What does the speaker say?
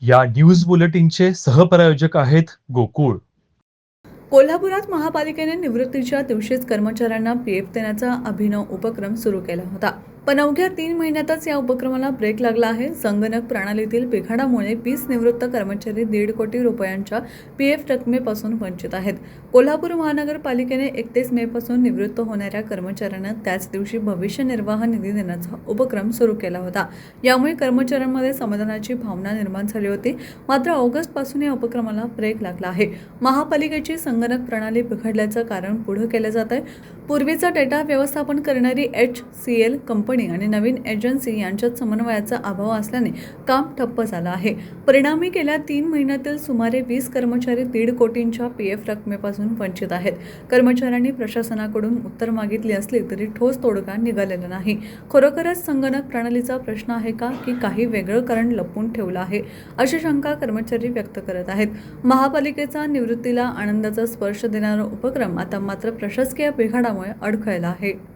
या न्यूज बुलेटिनचे सहप्रायोजक आहेत गोकुळ. कोल्हापुरात महापालिकेने निवृत्तीच्या दिवशीच कर्मचाऱ्यांना पीएफ देण्याचा अभिनव उपक्रम सुरू केला होता. पण अवघ्या तीन महिन्यातच या उपक्रमाला ब्रेक लागला आहे. संगणक प्रणालीतील बिघाडामुळे वीस निवृत्त कर्मचारी दीड कोटी रुपयांच्या पी एफ रकमेपासून वंचित आहेत. कोल्हापूर महानगरपालिकेने एकतीस मे पासून निवृत्त होणाऱ्या कर्मचाऱ्यांना त्याच दिवशी भविष्य निर्वाह निधी देण्याचा उपक्रम सुरू केला होता. यामुळे कर्मचाऱ्यांमध्ये समाधानाची भावना निर्माण झाली होती. मात्र ऑगस्टपासून या उपक्रमाला ब्रेक लागला आहे. महापालिकेची संगणक प्रणाली बिघडल्याचं कारण पुढं केलं जात आहे पूर्वीचा डेटा व्यवस्थापन करणारी H C L company company आणि नवीन एजन्सी यांच्यात समन्वयाचा अभाव असल्याने काम ठप्प झालं आहे. परिणामी गेल्या तीन महिन्यातील सुमारे वीस कर्मचारी दीड कोटींच्या पी एफ रकमेपासून वंचित आहेत. कर्मचाऱ्यांनी प्रशासनाकडून उत्तर मागितली असली तरी ठोस तोडगा निघालेला नाही. खरोखरच संगणक प्रणालीचा प्रश्न आहे का की काही वेगळं कारण लपवून ठेवलं आहे? अशी शंका कर्मचारी व्यक्त करत आहेत. महापालिकेचा निवृत्तीला आनंदाचा स्पर्श देणारा उपक्रम आता मात्र प्रशासकीय बिघाडामुळे अडखळला आहे.